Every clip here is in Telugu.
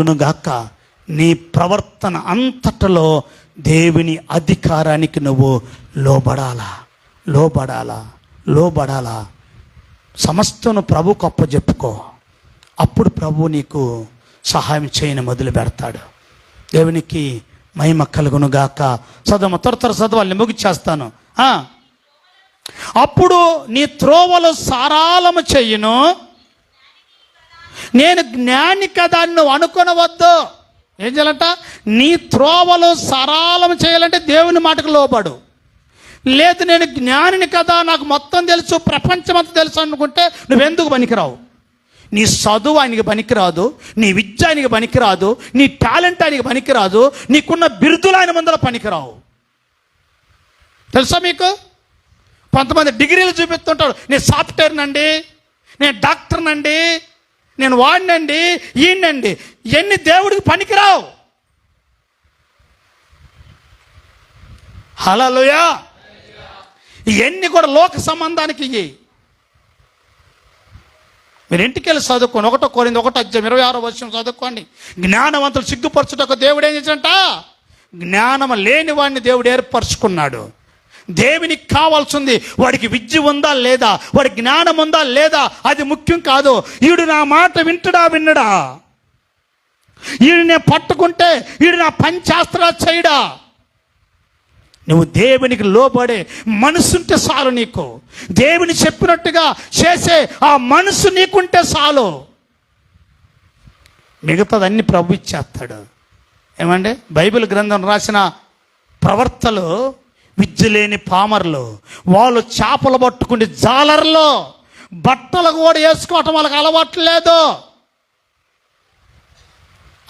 కలుగునుగాక. నీ ప్రవర్తన అంతటలో దేవుని అధికారానికి నువ్వు లోబడాలా? లోబడాలా? లోబడాలా? సమస్తను ప్రభు గొప్ప చెప్పుకో అప్పుడు ప్రభు నీకు సహాయం చేయని మొదలు పెడతాడు. దేవునికి మహిమ కలుగును గాక చదవ త్వర త్వర చదవాలి ముగిచ్చేస్తాను. అప్పుడు నీ త్రోవలు సారాలము చెయ్యను నేను జ్ఞాని కదా నువ్వు అనుకునవద్దు. ఏం చేయాలంట? నీ త్రోవలు సరాలం చేయాలంటే దేవుని మాటకు లోబడు. లేదు నేను జ్ఞానిని కదా నాకు మొత్తం తెలుసు ప్రపంచం అంతా తెలుసు అనుకుంటే నువ్వెందుకు పనికిరావు? నీ చదువు ఆయనకి పనికిరాదు నీ విద్య ఆయనకి పనికిరాదు నీ టాలెంట్ ఆయనకి పనికిరాదు నీకున్న బిరుదులు ఆయన ముందర పనికిరావు. తెలుసా మీకు? కొంతమంది డిగ్రీలు చూపిస్తుంటాడు నేను సాఫ్ట్వేర్నండి నేను డాక్టర్నండి నేను వాడినండి ఈయనండి. ఎన్ని దేవుడికి పనికిరావు. హలలుయా ఇవన్నీ కూడా లోక సంబంధానికి ఇవి మీరు ఇంటికి వెళ్ళి చదువుకోండి. ఒకటో కోరింది ఒకటో అధ్యాయం ఇరవై ఆరో వర్షం చదువుకోండి. జ్ఞానవంతులు సిగ్గుపరచుటకు దేవుడు ఏం చేసినట్ట జ్ఞానం లేని వాడిని దేవుడు ఏర్పరచుకున్నాడు. దేవునికి కావాల్సింది వాడికి విద్య ఉందా లేదా? వాడి జ్ఞానం ఉందా లేదా? అది ముఖ్యం కాదు. ఈడు నా మాట వింటడా విన్నడా? ఈడు నేను పట్టుకుంటే ఈడు నా పంచాస్త్రాలు చేయడా? నువ్వు దేవునికి లోబడే మనసుంటే చాలు నీకు. దేవుని చెప్పినట్టుగా చేసే ఆ మనసు నీకుంటే చాలు. మిగతాదన్నీ ప్రభు ఇచ్చేస్తాడు. ఏమండి? బైబిల్ గ్రంథం రాసిన ప్రవర్తలు విద్యలేని పామర్లు వాళ్ళు చేపలు పట్టుకునే జాలర్లు బట్టలు కూడా వేసుకోవటం వాళ్ళకి అలవాటు లేదు.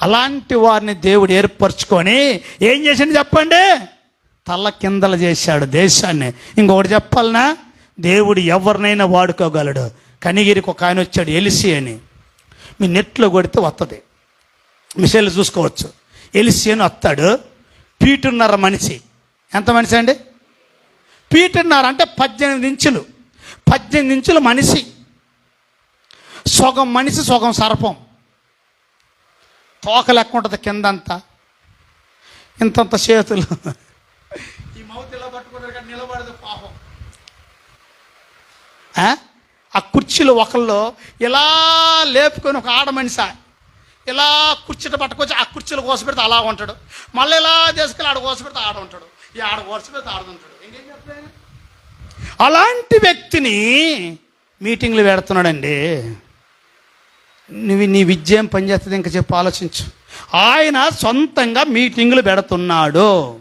అలాంటి వారిని దేవుడు ఏర్పరచుకొని ఏం చేసింది చెప్పండి? తల్ల కిందలు చేశాడు దేశాన్ని. ఇంకొకటి చెప్పాలనా? దేవుడు ఎవరినైనా వాడుకోగలడు. కనిగిరికి ఒక ఆయన వచ్చాడు ఎలిసి అని. మీ నెట్లో కొడితే వస్తుంది మిషన్లు చూసుకోవచ్చు. ఎలిసి అని వస్తాడు. పీటున్నర మనిషి. ఎంత మనిషి అండి? పీటున్నర అంటే పద్దెనిమిది ఇంచులు. పద్దెనిమిది ఇంచులు మనిషి. సగం మనిషి సగం సర్పం. తోక లెక్క ఉంటుంది కిందంతా. ఇంతంత చేతులు. ఈ మౌత్ ఇలా పట్టుకున్నారు కానీ నిలబడదు పాపం. ఆ? కుర్చీలు ఒకళ్ళు ఇలా లేపుకొని ఒక ఆడ మనిషి ఇలా కుర్చీట పట్టుకొచ్చి ఆ కుర్చీలు కోసపెడితే అలా ఉంటాడు. మళ్ళీ ఇలా తీసుకెళ్ళి ఆడ కోసపెడితే ఆడ ఉంటాడు. ఈ ఆడ కోసి పెడితే ఇంకేం చెప్తాయి అలాంటి వ్యక్తిని మీటింగ్లు పెడుతున్నాడండి. నువ్వు నీ విద్య ఏం పనిచేస్తుంది ఇంకా చెప్పు ఆలోచించు. ఆయన సొంతంగా మీటింగులు పెడుతున్నాడు.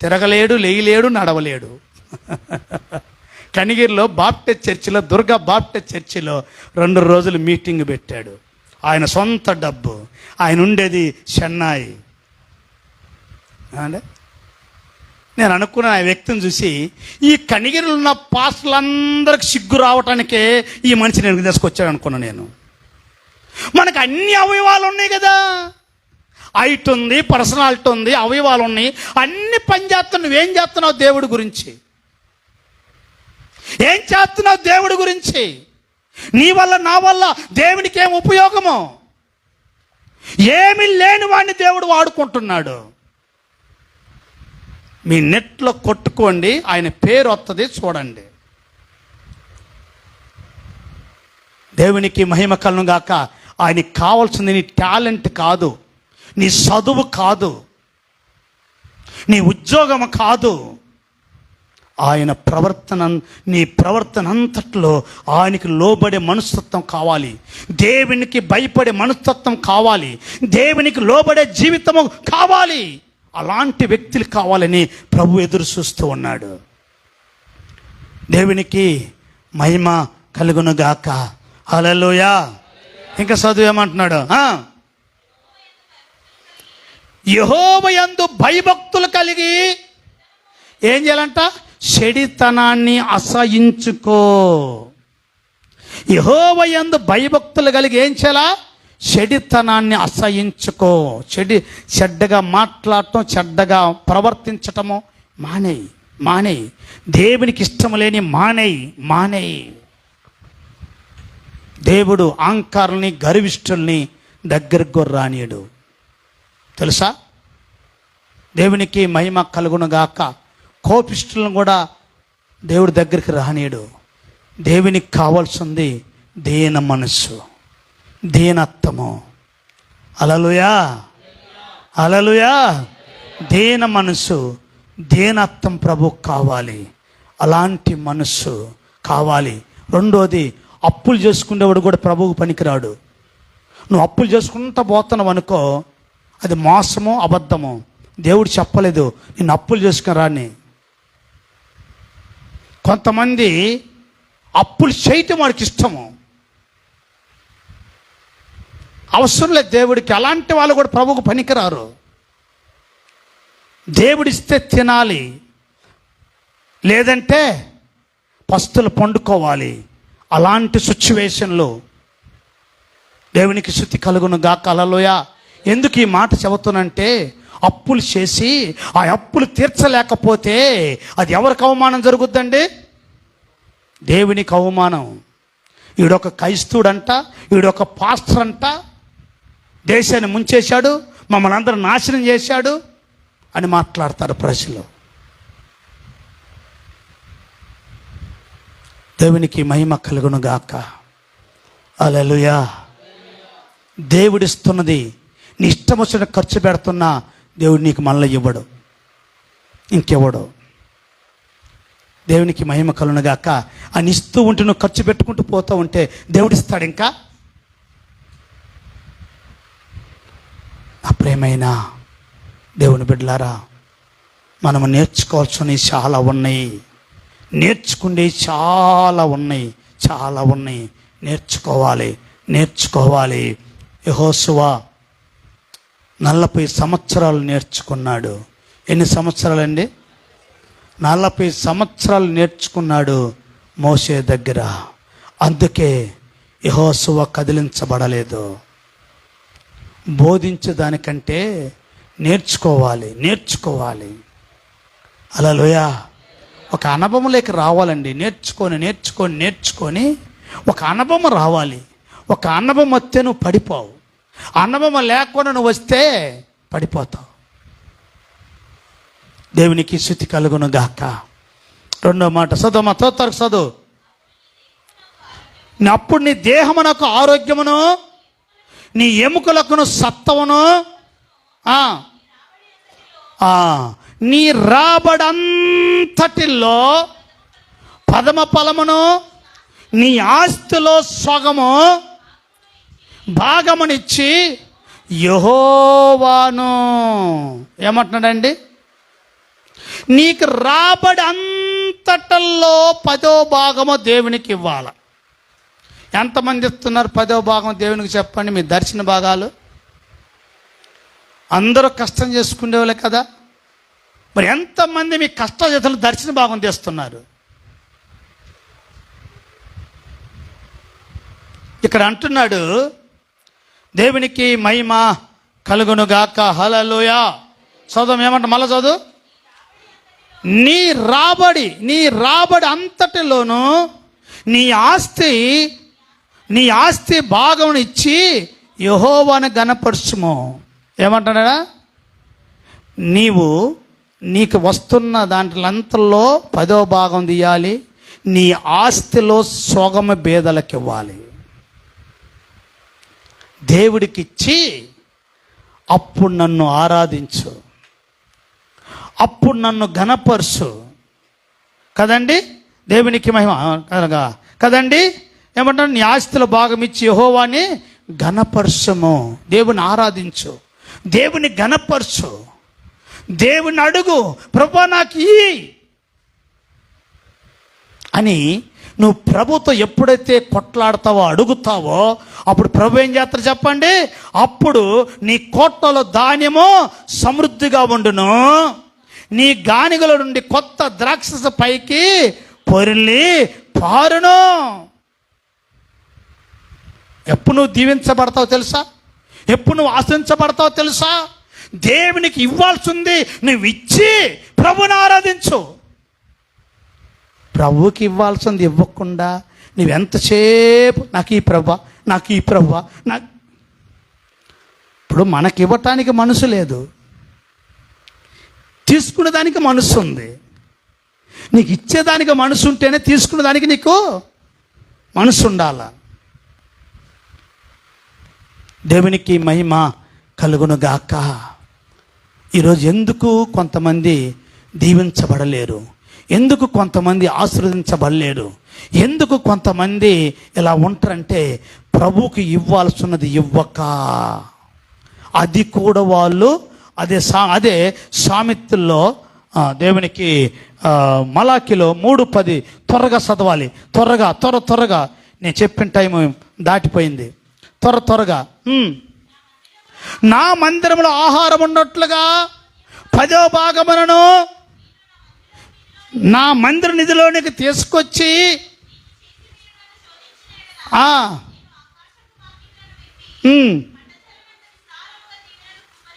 తిరగలేడు లేయలేడు నడవలేడు. కనిగిరిలో బాప్టెస్ట్ చర్చిలో దుర్గా బాప్టెస్ట్ చర్చిలో రెండు రోజులు మీటింగ్ పెట్టాడు. ఆయన సొంత డబ్బు. ఆయన ఉండేది చెన్నై. అంటే నేను అనుకున్న ఆ వ్యక్తిని చూసి ఈ కనిగిరిలో ఉన్న పాస్టర్లందరికి సిగ్గు రావటానికే ఈ మనిషి నేను తీసుకొచ్చాడు అనుకున్నాను నేను. మనకు అన్ని అవయవాలు ఉన్నాయి కదా. హైట్ ఉంది పర్సనాలిటీ ఉంది అవయవాలు ఉన్నాయి. అన్ని పని చేస్తున్నావు నువ్వేం చేస్తున్నావు దేవుడి గురించి? ఏం చేస్తున్నావు దేవుడి గురించి? నీ వల్ల నా వల్ల దేవునికి ఏం ఉపయోగము? ఏమి లేని వాడిని దేవుడు వాడుకుంటున్నాడు. మీ నెట్లో కొట్టుకోండి ఆయన పేరు వస్తుంది చూడండి. దేవునికి మహిమ కలను గాక. ఆయనకి కావాల్సింది నీ టాలెంట్ కాదు నీ చదువు కాదు నీ ఉద్యోగం కాదు. ఆయన ప్రవర్తన నీ ప్రవర్తన అంతట్లో ఆయనకి లోబడే మనస్తత్వం కావాలి. దేవునికి భయపడే మనస్తత్వం కావాలి. దేవునికి లోబడే జీవితము కావాలి. అలాంటి వ్యక్తులు కావాలని ప్రభు ఎదురు చూస్తూ ఉన్నాడు. దేవునికి మహిమ కలుగునుగాక గాక. ఇంకా చదువేమంటున్నాడు? యహోవయందు భయభక్తులు కలిగి ఏం చేయాలంట? చెడితనాన్ని అసహించుకో. యహోవయందు భయభక్తులు కలిగి ఏం చేయాలా? చెడితనాన్ని అసహించుకో. చెడి చెడ్డగా మాట్లాడటం చెడ్డగా ప్రవర్తించటము మానేయి మానేయి. దేవునికి ఇష్టం లేని మానేయి మానేయి. దేవుడు అహంకారుల్ని గర్విష్ఠుల్ని దగ్గరకు రానియడు. తెలుసా? దేవునికి మహిమ కలుగునుగాక కోపిష్ఠులను కూడా దేవుడి దగ్గరికి రానియడు. దేవునికి కావాల్సింది దీన మనస్సు. దీనత్వము. అలలుయా. అలలుయా. దీన మనసు. దీనత్వం ప్రభు కావాలి. అలాంటి మనస్సు కావాలి. రెండోది అప్పులు చేసుకునేవాడు కూడా ప్రభువు పనికిరాడు. నువ్వు అప్పులు చేసుకుంటా పోతున్నావు అనుకో అది మోసము అబద్ధము దేవుడు చెప్పలేదు నిన్ను అప్పులు చేసుకుని రాని. కొంతమంది అప్పులు చేయటం వాడికి ఇష్టము. అవసరం లేదు దేవుడికి. అలాంటి వాళ్ళు కూడా ప్రభుకు పనికిరారు. దేవుడిస్తే తినాలి. లేదంటే పస్తులు పండుకోవాలి. అలాంటి సిచ్యువేషన్లో దేవునికి శుద్ధి కలుగును గాక. అలలోయ. ఎందుకు ఈ మాట చెబుతున్నంటే అప్పులు చేసి ఆ అప్పులు తీర్చలేకపోతే అది ఎవరికి అవమానం జరుగుద్దండి? దేవునికి అవమానం. ఈడొక క్రైస్తుడంట ఈడొక పాస్టర్ అంట దేశాన్ని ముంచేశాడు మమ్మల్ని అందరూ నాశనం చేశాడు అని మాట్లాడతారు ప్రజలు. దేవునికి మహిమ కలుగును గాక అలలుయా దేవుడిస్తున్నది నీ ఇష్టం వచ్చిన ఖర్చు పెడుతున్నా దేవుడు నీకు మళ్ళీ ఇవ్వడు. ఇంకెవ్వడు. దేవునికి మహిమ కలుగును గాక అని ఇస్తూ ఉంటే నువ్వు ఖర్చు పెట్టుకుంటూ పోతూ ఉంటే దేవుడిస్తాడు ఇంకా? నా ప్రేమైన దేవుని బిడ్డలారా మనము నేర్చుకోవాల్సినవి చాలా ఉన్నాయి. నేర్చుకునే చాలా ఉన్నాయి చాలా ఉన్నాయి. నేర్చుకోవాలి నేర్చుకోవాలి. యహోసువా నలభై సంవత్సరాలు నేర్చుకున్నాడు. ఎన్ని సంవత్సరాలండి? నలభై సంవత్సరాలు నేర్చుకున్నాడు మోసే దగ్గర. అందుకే యహోసువ కదిలించబడలేదు. బోధించేదానికంటే నేర్చుకోవాలి నేర్చుకోవాలి. అలా లోయా ఒక అనుభవంలోకి రావాలండి. నేర్చుకొని నేర్చుకొని నేర్చుకొని ఒక అనుభవం రావాలి. ఒక అనుభవం వస్తే నువ్వు పడిపోవు. అనుభవం లేకుండా నువ్వు వస్తే పడిపోతావు. దేవునికి శుతి కలుగును గాక రెండో మాట చదువు మా తోతరకు చదువు. అప్పుడు నీ దేహమునకు ఆరోగ్యమును నీ ఎముకలకును సత్వమును నీ రాబడంతటిలో పదమ ఫలమును నీ ఆస్తిలో సగము భాగమునిచ్చి యహోవాను. ఏమంటున్నాడండి? నీకు రాబడి అంతటల్లో పదో భాగము దేవునికి ఇవ్వాల. ఎంతమంది ఇస్తున్నారు పదో భాగం దేవునికి చెప్పండి మీ దర్శన భాగాలు. అందరూ కష్టం చేసుకునేవాళ్ళే కదా? మరి ఎంతమంది మీ కష్టజతలు దర్శన భాగం తీస్తున్నారు ఇక్కడ అంటున్నాడు దేవునికి మహిమ కలుగునుగాక హలలోయ చదువు ఏమంట మళ్ళా చదువు? నీ రాబడి నీ రాబడి అంతటిలోనూ నీ ఆస్తి నీ ఆస్తి భాగం ఇచ్చి యహోవాను గనపరుచుము ఏమంటాడా నీవు నీకు వస్తున్న దాంట్లంతలో పదో భాగం తీయాలి. నీ ఆస్తిలో సోగమ బేదలకు ఇవ్వాలి దేవుడికిచ్చి అప్పుడు నన్ను ఆరాధించు. అప్పుడు నన్ను ఘనపరుచు. కదండి? దేవునికి మహిమ. కదండి? ఏమంటారు? నీ ఆస్తిలో భాగం ఇచ్చి యహోవాని ఘనపరచము. దేవుని ఆరాధించు. దేవుని ఘనపరచు. దేవుని అడుగు. ప్రభా నాకు ఈ అని నువ్వు ప్రభుతో ఎప్పుడైతే కొట్లాడతావో అడుగుతావో అప్పుడు ప్రభు ఏం చేస్తారు చెప్పండి? అప్పుడు నీ కోట్లలో ధాన్యము సమృద్ధిగా ఉండును. నీ గానిగల నుండి కొత్త ద్రాక్షస పైకి పొరిల్లి పారును. ఎప్పుడు నువ్వు దీవించబడతావు తెలుసా? ఎప్పుడు నువ్వు ఆశించబడతావు తెలుసా? దేవునికి ఇవ్వాల్సింది నువ్వు ఇచ్చి ప్రభుని ఆరాధించు. ప్రభువుకి ఇవ్వాల్సింది ఇవ్వకుండా నువ్వెంతసేపు నాకు ఈ ప్రభ నాకు ఈ ప్రభ నాకు ఇప్పుడు మనకి ఇవ్వటానికి మనసు లేదు. తీసుకునే దానికి మనసు ఉంది. నీకు ఇచ్చేదానికి మనసు ఉంటేనే తీసుకునే దానికి నీకు మనసు ఉండాలా? దేవునికి మహిమ కలుగునుగాక. ఈరోజు ఎందుకు కొంతమంది దీవించబడలేరు? ఎందుకు కొంతమంది ఆశీర్వదించబడలేరు? ఎందుకు కొంతమంది ఇలా ఉంటారంటే ప్రభుకి ఇవ్వాల్సినది ఇవ్వక. అది కూడా వాళ్ళు అదే సా అదే సామెతల్లో దేవునికి మలాకిలో మూడు పది త్వరగా చదవాలి. త్వరగా త్వర త్వరగా. నేను చెప్పిన టైం దాటిపోయింది. త్వర త్వరగా. నా మందిరంలో ఆహారం ఉన్నట్లుగా పదో భాగములను నా మందిర నిధిలోనికి తీసుకొచ్చి.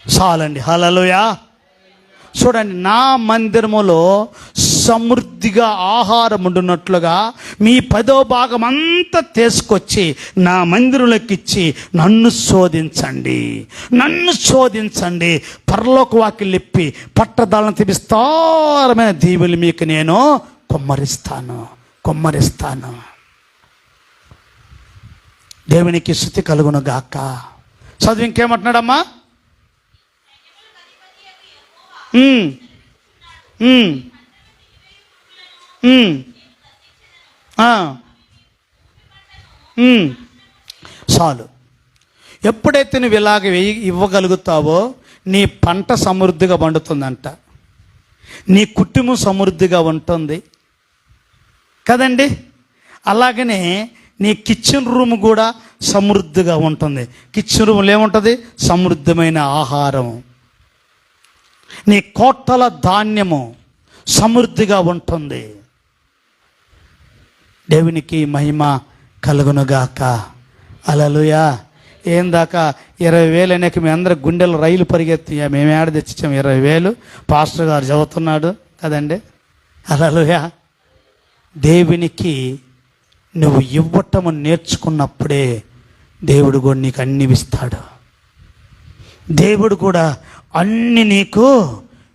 చాలండి హలలుయా చూడండి నా మందిరములో సమృద్ధిగా ఆహారం ఉండున్నట్లుగా మీ పదో భాగం అంతా తీసుకొచ్చి నా మందిరంలోకి ఇచ్చి నన్ను శోధించండి. నన్ను శోధించండి. పరలోక వాకిలు ఇప్పి పట్టదాలను విస్తారమైన దీవులు మీకు నేను కొమ్మరిస్తాను కొమ్మరిస్తాను. దేవునికి శృతి కలుగును గాక చదువు ఇంకేమంటున్నాడమ్మా? చాలు. ఎప్పుడైతే నువ్వు ఇలాగ వెయ్యి ఇవ్వగలుగుతావో నీ పంట సమృద్ధిగా పండుతుందంట. నీ కుటుంబం సమృద్ధిగా ఉంటుంది. కదండి? అలాగనే నీ కిచెన్ రూమ్ కూడా సమృద్ధిగా ఉంటుంది. కిచెన్ రూమ్లో ఏముంటుంది? సమృద్ధమైన ఆహారం. నీ కోట్టల ధాన్యము సమృద్ధిగా ఉంటుంది. దేవునికి మహిమ కలుగునుగాక. అలలుయా. ఏం దాకా? ఇరవై వేలు అనేక మీ అందరి గుండెలు రైలు పరిగెత్తియా. మేము ఏడ తెచ్చిచ్చాం ఇరవై వేలు. పాస్టర్ గారు చదువుతున్నాడు కదండి. అలలుయా. దేవునికి నువ్వు ఇవ్వటము నేర్చుకున్నప్పుడే దేవుడు కూడా నీకు అన్ని ఇస్తాడు దేవుడు కూడా అన్ని నీకు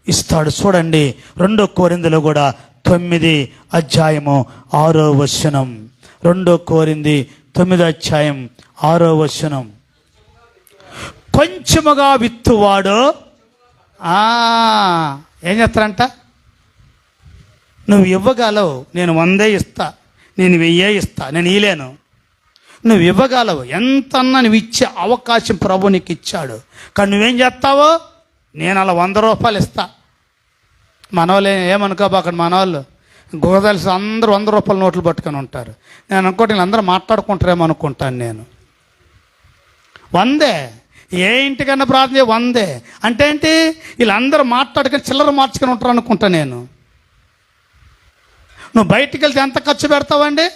ఇస్తాడు. చూడండి రెండో కోరిందులో కూడా తొమ్మిది అధ్యాయము ఆరో వచనం. రెండో కోరింది తొమ్మిది అధ్యాయం ఆరో వచనం. కొంచెముగా విత్తువాడు ఏం చేస్తారంట? నువ్వు ఇవ్వగలవు నేను వందే ఇస్తా నేను వెయ్యే ఇస్తా నేను ఇయలేను నువ్వు ఇవ్వగలవు ఎంతన్నా నువ్వు ఇచ్చే అవకాశం ప్రభు నీకు ఇచ్చాడు. కానీ నువ్వేం చేస్తావో? నేను అలా వంద రూపాయలు ఇస్తా. మనవాళ్ళు ఏమనుకోబాకండి మనవాళ్ళు గోదలిసి అందరూ వంద రూపాయల నోట్లు పట్టుకొని ఉంటారు. నేను అనుకోటి వీళ్ళందరూ మాట్లాడుకుంటారేమో అనుకుంటాను నేను. వందే. ఏ ఇంటికన్నా ప్రార్థన వందే. అంటే ఏంటి? వీళ్ళందరూ మాట్లాడుకొని చిల్లర మార్చుకొని ఉంటారు అనుకుంటా నేను. నువ్వు బయటికి వెళ్తే ఎంత ఖర్చు పెడతావండి?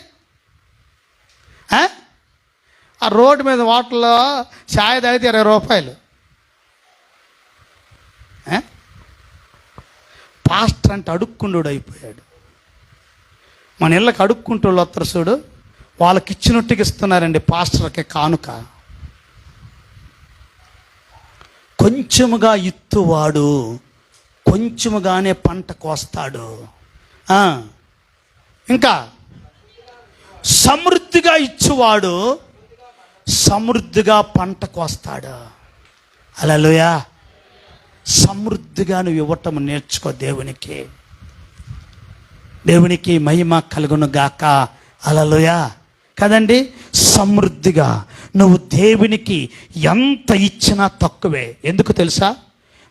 ఆ? ఆ రోడ్డు మీద వాటర్లో ఛాయ్ తాగితే ఇరవై రూపాయలు. పాస్టర్ అంటే అడుక్కుండోడు అయిపోయాడు. మన ఇళ్ళకి అడుక్కుంటూ వాళ్ళు వస్తారు చూడు వాళ్ళకి ఇచ్చినట్టుగా ఇస్తున్నారండి పాస్టర్కి కానుక. కొంచెముగా ఇత్తువాడు కొంచెముగానే పంట కోస్తాడు. ఇంకా సమృద్ధిగా ఇచ్చువాడు సమృద్ధిగా పంట కోస్తాడు. అలలుయా. సమృద్ధిగా నువ్వు ఇవ్వటం నేర్చుకో దేవునికి. దేవునికి మహిమ కలుగును గాక అలలుయా కదండి? సమృద్ధిగా. నువ్వు దేవునికి ఎంత ఇచ్చినా తక్కువే. ఎందుకు తెలుసా?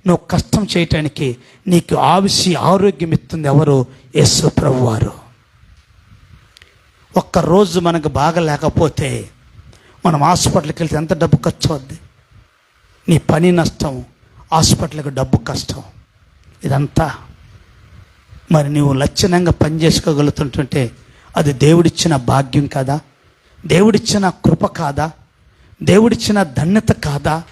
నువ్వు కష్టం చేయటానికి నీకు ఆవిసి ఆరోగ్యం ఇస్తుంది ఎవరు? యేసు ప్రభువారు. ఒక్కరోజు మనకు బాగా లేకపోతే మనం హాస్పిటల్కి వెళ్తే ఎంత డబ్బు ఖర్చు అవుద్ది? నీ పని నష్టం హాస్పిటల్కి డబ్బు కష్టం. ఇదంతా మరి నువ్వు లక్షణంగా పనిచేసుకోగలుగుతుంటుంటే అది దేవుడిచ్చిన భాగ్యం కాదా? దేవుడిచ్చిన కృప కాదా? దేవుడిచ్చిన ధన్యత కాదా?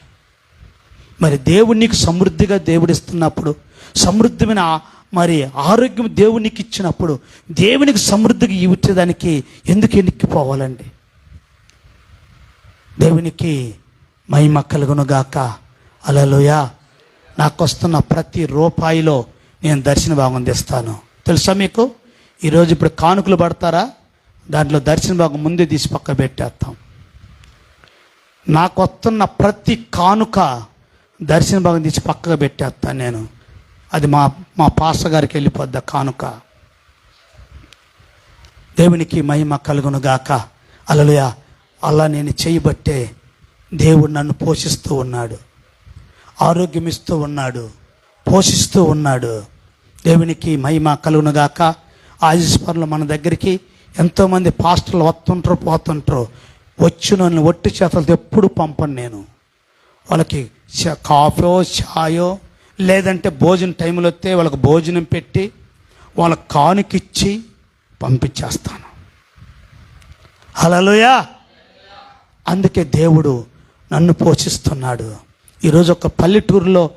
మరి దేవుడు నీకు సమృద్ధిగా దేవుడిస్తున్నప్పుడు సమృద్ధమైన మరి ఆరోగ్యం దేవునికి ఇచ్చినప్పుడు దేవునికి సమృద్ధిగా ఇచ్చేదానికి ఎందుకు ఎన్నిక్కిపోవాలండి దేవునికి మహిమ కలుగునుగాక అలలోయా నాకు వస్తున్న ప్రతి రూపాయిలో నేను దర్శన భాగం తెస్తాను. తెలుసా మీకు? ఈరోజు ఇప్పుడు కానుకలు పడతారా? దాంట్లో దర్శన భాగం ముందే తీసి పక్క పెట్టేస్తాం. నాకు వస్తున్న ప్రతి కానుక దర్శన భాగం తీసి పక్కగా పెట్టేస్తాను నేను. అది మా మా పాస్టర్ గారికి వెళ్ళిపోద్దా కానుక. దేవునికి మహిమ కలుగును గాక. అలలుయ. అలా నేను చేయబట్టే దేవుడు నన్ను పోషిస్తూ ఉన్నాడు. ఆరోగ్యం ఇస్తూ ఉన్నాడు పోషిస్తూ ఉన్నాడు. దేవునికి మహిమ కలుగునుగాక. ఆయుష్పరులు మన దగ్గరికి ఎంతోమంది పాస్టర్లు వస్తుంటారు పోతుంటారు. వచ్చి నన్ను ఒట్టి చేతలతో ఎప్పుడు పంపను నేను. వాళ్ళకి చ- కాఫో ఛాయో లేదంటే భోజనం టైంలో వస్తే వాళ్ళకి భోజనం పెట్టి వాళ్ళ కానుకిచ్చి పంపించేస్తాను. హలోయా అందుకే దేవుడు నన్ను పోషిస్తున్నాడు. ఈరోజు ఒక పల్లెటూరులో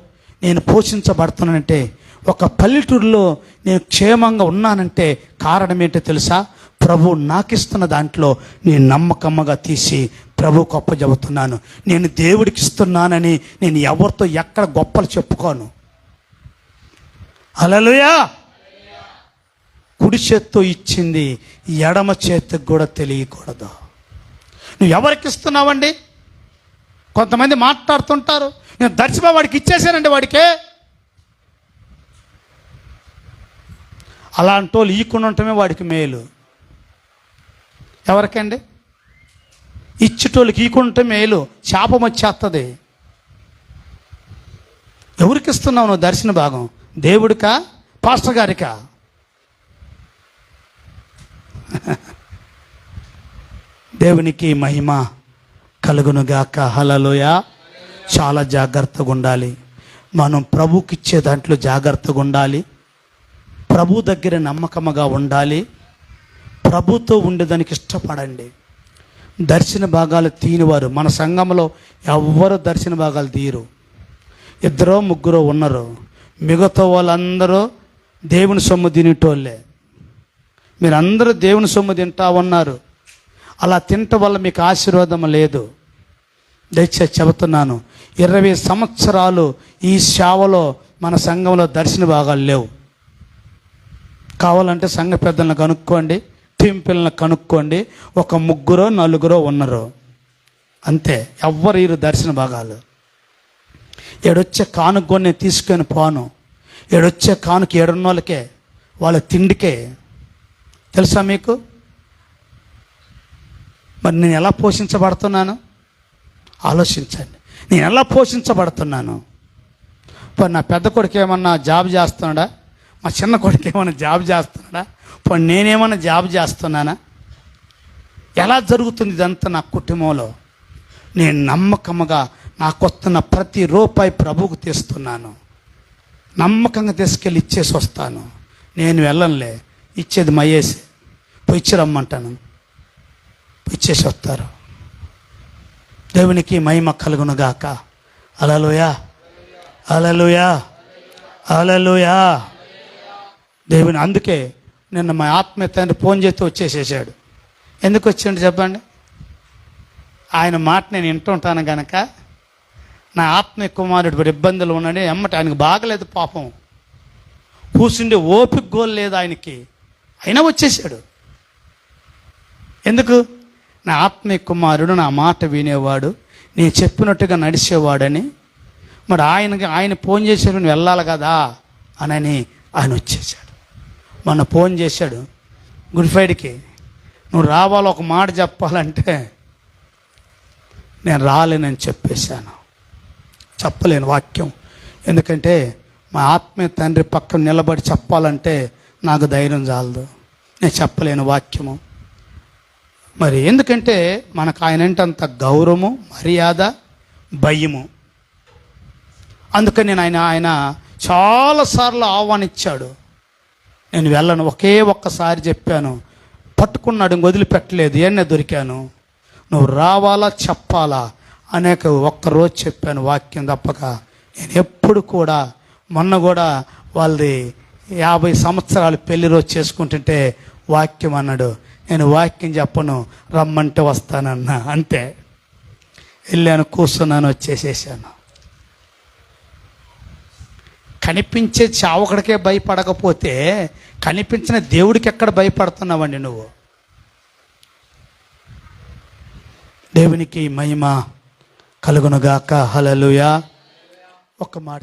నేను పోషించబడుతున్నానంటే ఒక పల్లెటూరులో నేను క్షేమంగా ఉన్నానంటే కారణం ఏంటో తెలుసా? ప్రభు నాకిస్తున్న దాంట్లో నేను నమ్మకమ్మగా తీసి ప్రభు గొప్ప చెబుతున్నాను. నేను దేవుడికి ఇస్తున్నానని నేను ఎవరితో ఎక్కడ గొప్పలు చెప్పుకోను. అలలుయా కుడి చేత్తో ఇచ్చింది ఎడమ చేతికి కూడా తెలియకూడదు. నువ్వు ఎవరికి ఇస్తున్నావండి? కొంతమంది మాట్లాడుతుంటారు. నేను దర్శనం వాడికి ఇచ్చేసానండి వాడికే. అలాంటి వాళ్ళు ఈకుండా ఉండటమే వాడికి మేలు. ఎవరికండి? ఇచ్చేటోళ్ళకి ఈకుంటే మేలు. శాపం వచ్చేస్తుంది ఎవరికి ఇస్తున్నావు నువ్వు దర్శన భాగం? దేవుడికా? పాస్టర్ గారికా? దేవునికి మహిమ. కలుగునుగాక. హలలోయ చాలా జాగ్రత్తగా ఉండాలి మనం ప్రభుకి ఇచ్చే దాంట్లో జాగ్రత్తగా ఉండాలి ప్రభు దగ్గర నమ్మకముగా ఉండాలి. ప్రభుతో ఉండేదానికి ఇష్టపడండి. దర్శన భాగాలు తీనివారు. మన సంఘంలో ఎవ్వరు దర్శన భాగాలు తీయరు. ఇద్దరో ముగ్గురో ఉన్నారు. మిగతా వాళ్ళందరూ దేవుని సొమ్ము తినేటోళ్ళే. మీరందరూ దేవుని సొమ్ము తింటా ఉన్నారు. అలా తినటం వల్ల మీకు ఆశీర్వాదం లేదు. దయచేసి చెబుతున్నాను ఇరవై సంవత్సరాలు ఈ సేవలో మన సంఘంలో దర్శన భాగాలు లేవు. కావాలంటే సంఘ పెద్దలను కనుక్కోండి టీం పిల్లలను కనుక్కోండి ఒక ముగ్గురో నలుగురో ఉన్నారు. అంతే ఎవ్వరు వీరు దర్శన భాగాలు. ఏడొచ్చే కానుకొని నేను తీసుకొని పోను. ఏడొచ్చే కానుక ఏడున్నోళ్ళకే వాళ్ళ తిండికే. తెలుసా మీకు? మరి నేను ఎలా పోషించబడుతున్నాను? ఆలోచించండి. నేను ఎలా పోషించబడుతున్నాను? ఇప్పుడు నా పెద్ద కొడుకు ఏమన్నా జాబ్ చేస్తున్నాడా? మా చిన్న కొడుకు ఏమన్నా జాబ్ చేస్తున్నాడా? ఇప్పుడు నేనేమన్నా జాబ్ చేస్తున్నానా? ఎలా జరుగుతుంది ఇదంతా నా కుటుంబంలో? నేను నమ్మకముగా నాకు వస్తున్న ప్రతి రూపాయి ప్రభువుకు తీస్తున్నాను. నమ్మకంగా తీసుకెళ్ళి ఇచ్చేసి వస్తాను. నేను వెళ్ళనులే. ఇచ్చేది మయేసి పోయి ఇచ్చి రమ్మంటాను. ఇచ్చేసి వస్తారు. దేవునికి మహిమ కలుగును గాక అలలుయా. అలలుయా. అలలుయా. దేవుని అందుకే నిన్న మా ఆత్మీయ తండ్రి ఫోన్ చేస్తూ వచ్చేసేసాడు. ఎందుకు వచ్చిండు చెప్పండి? ఆయన మాట నేను వింటుంటాను కనుక నా ఆత్మీయ కుమారుడు ఇప్పుడు ఇబ్బందులు ఉన్నాడు ఎమ్మటి ఆయనకు బాగలేదు పాపం. కూర్చుండే ఓపిక గోలు లేదు ఆయనకి. అయినా వచ్చేసాడు. ఎందుకు? నా ఆత్మీయ కుమారుడు నా మాట వినేవాడు నేను చెప్పినట్టుగా నడిచేవాడని. మరి ఆయనకి ఆయన ఫోన్ చేశాడు నువ్వు వెళ్ళాలి కదా అనని ఆయన వచ్చేసాడు మొన్న ఫోన్ చేశాడు గుడ్ ఫ్రైడేకి నువ్వు రావాలి ఒక మాట చెప్పాలంటే నేను రాలేనని చెప్పేశాను. చెప్పలేను వాక్యం. ఎందుకంటే మా ఆత్మీయ తండ్రి పక్కన నిలబడి చెప్పాలంటే నాకు ధైర్యం చాలదు. నేను చెప్పలేను వాక్యము. మరి ఎందుకంటే మనకు ఆయన అంటే అంత గౌరవము మర్యాద భయము. అందుకని నేను ఆయన ఆయన చాలాసార్లు ఆహ్వానించాడు. నేను వెళ్ళను ఒకే ఒక్కసారి చెప్పాను పట్టుకున్నాడు ఇంక వదిలిపెట్టలేదు ఏనే దొరికాను. నువ్వు రావాలా చెప్పాలా? అనేక ఒక్కరోజు చెప్పాను వాక్యం తప్పక. నేను ఎప్పుడు కూడా మొన్న కూడా వాళ్ళది యాభై సంవత్సరాలు పెళ్ళి రోజు చేసుకుంటుంటే వాక్యం అన్నాడు నేను వాక్యం చెప్పను రమ్మంటే వస్తానన్నా. అంతే. వెళ్ళాను కూర్చున్నాను వచ్చేసేసాను. కనిపించే చావకడికే భయపడకపోతే కనిపించిన దేవుడికి ఎక్కడ భయపడుతున్నావండి నువ్వు? దేవునికి మహిమ కలుగునుగాక. హలలుయా ఒక మాట